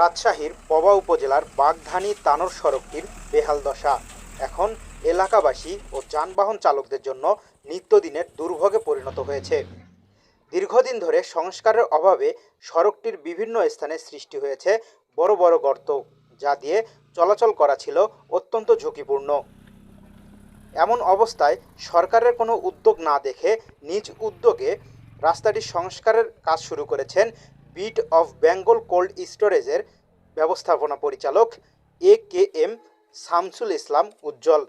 রাজশাহীর পবা উপজেলার বাগধানী তানোর সড়কটির বেহাল দশা। এখন এলাকাবাসী ও যানবাহন চালকদের জন্য নিত্যদিনের দুর্ভোগে পরিণত হয়েছে। দীর্ঘদিন ধরে সংস্কারের অভাবে সড়কটির বিভিন্ন স্থানে সৃষ্টি হয়েছে বড় বড় গর্ত, যা দিয়ে চলাচল করা ছিল অত্যন্ত ঝুঁকিপূর্ণ। এমন অবস্থায় সরকারের কোনো উদ্যোগ না দেখে নিজ উদ্যোগে রাস্তাটি সংস্কারের কাজ শুরু করেছেন বিট অফ বেঙ্গল কোল্ড স্টোরেজের ব্যবস্থাপনা পরিচালক এ কে এম শামসুল ইসলাম উজ্জ্বল।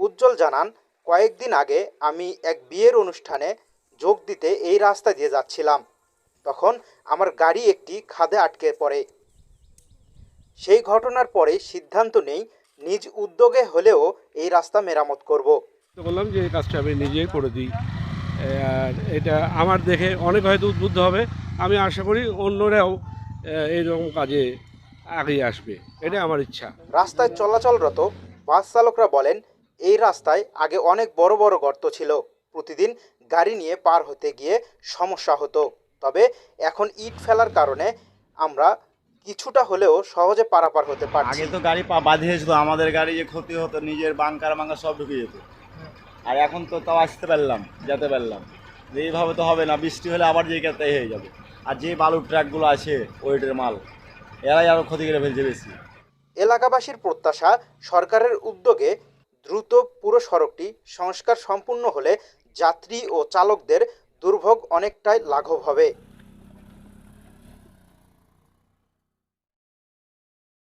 উজ্জ্বল জানান, কয়েকদিন আগে আমি এক বিয়ের অনুষ্ঠানে যোগ দিতে এই রাস্তা দিয়ে যাচ্ছিলাম। তখন আমার গাড়ি একটি খাদে আটকে পড়ে। সেই ঘটনার পরে সিদ্ধান্ত নেই নিজ উদ্যোগে হলেও এই রাস্তা মেরামত করব। বললাম যে এই কাজটা আমি নিজেই করে দিই। আর এটা আমার দেখে অনেক হয়তো উদ্বুদ্ধ হবে। আমি আশা করি অন্যরাও এইরকম কাজে আগিয়ে আসবে। এটা আমার ইচ্ছা। রাস্তায় চলাচলরত বাস চালকরা বলেন এই রাস্তায় আগে অনেক বড় বড় গর্ত ছিল। প্রতিদিন গাড়ি নিয়ে পার হতে গিয়ে সমস্যা হতো। তবে এখন ইট ফেলার কারণে আমরা কিছুটা হলেও সহজে পারাপার হতে পারছি। আগে তো গাড়ি পা বাঁধিয়ে যেত আমাদের গাড়ি যে ক্ষতি হতো নিজের বাঙ্কার বাঙ্কার সব ঢুকে যেত। আর এখন তো তাও আসতে পারলাম যেতে পারলাম। যে এইভাবে তো হবে না বৃষ্টি হলে আবার যে তাই হয়ে যাবে। আর যে বালুর ট্রাকগুলো আছে ওয়েটের মাল। এরাই আরও ক্ষতি করে ফেলছে বেশি। এলাকাবাসীর প্রত্যাশা, সরকারের উদ্যোগে দ্রুত পুরো সড়কটি সংস্কার সম্পূর্ণ হলে যাত্রী ও চালকদের দুর্ভোগ অনেকটাই লাঘব হবে।